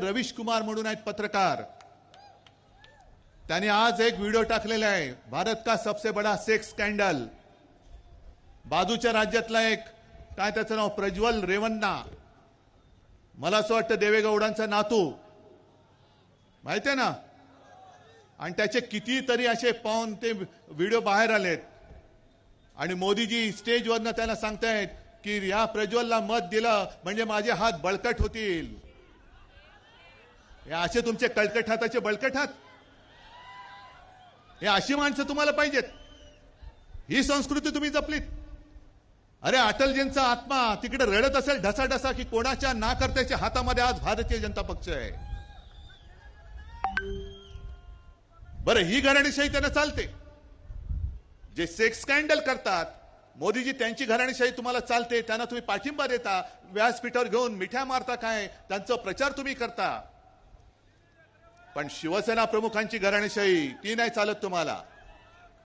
रवीश कुमार म्हणून आहेत पत्रकार. त्यांनी आज एक व्हिडिओ टाकलेला आहे. भारत का सबसे बडा सेक्स स्कॅन्डल बाजूच्या राज्यातला एक काय त्याचं नाव? प्रज्वल रेवन्ना. मला असं वाटतं देवेगौडांचा नातू. माहितीये ना? आणि त्याचे कितीतरी असे पाहून ते व्हिडिओ बाहेर आलेत. आणि मोदीजी स्टेजवरनं त्यांना सांगतायत की या प्रज्वलला मत दिलं म्हणजे माझे हात बळकट होतील. हे असे तुमचे कळकट हाताचे बळकट हात हे अशी माणसं तुम्हाला पाहिजेत. ही संस्कृती तुम्ही जपलीत. अरे अटलजींचा आत्मा तिकडे रडत असेल ढसा ढसा की कोणाच्या नाकर्त्याच्या हातामध्ये आज भारतीय जनता पक्ष आहे. बरं ही घराणेशाही त्यांना चालते. जे सेक्स स्कॅन्डल करतात मोदीजी त्यांची घराणेशाही तुम्हाला चालते त्यांना तुम्ही पाठिंबा देता व्यासपीठावर घेऊन मिठ्या मारता काय त्यांचा प्रचार तुम्ही करता. पण शिवसेना प्रमुखांची घराणेशाही ती नाही चालत तुम्हाला.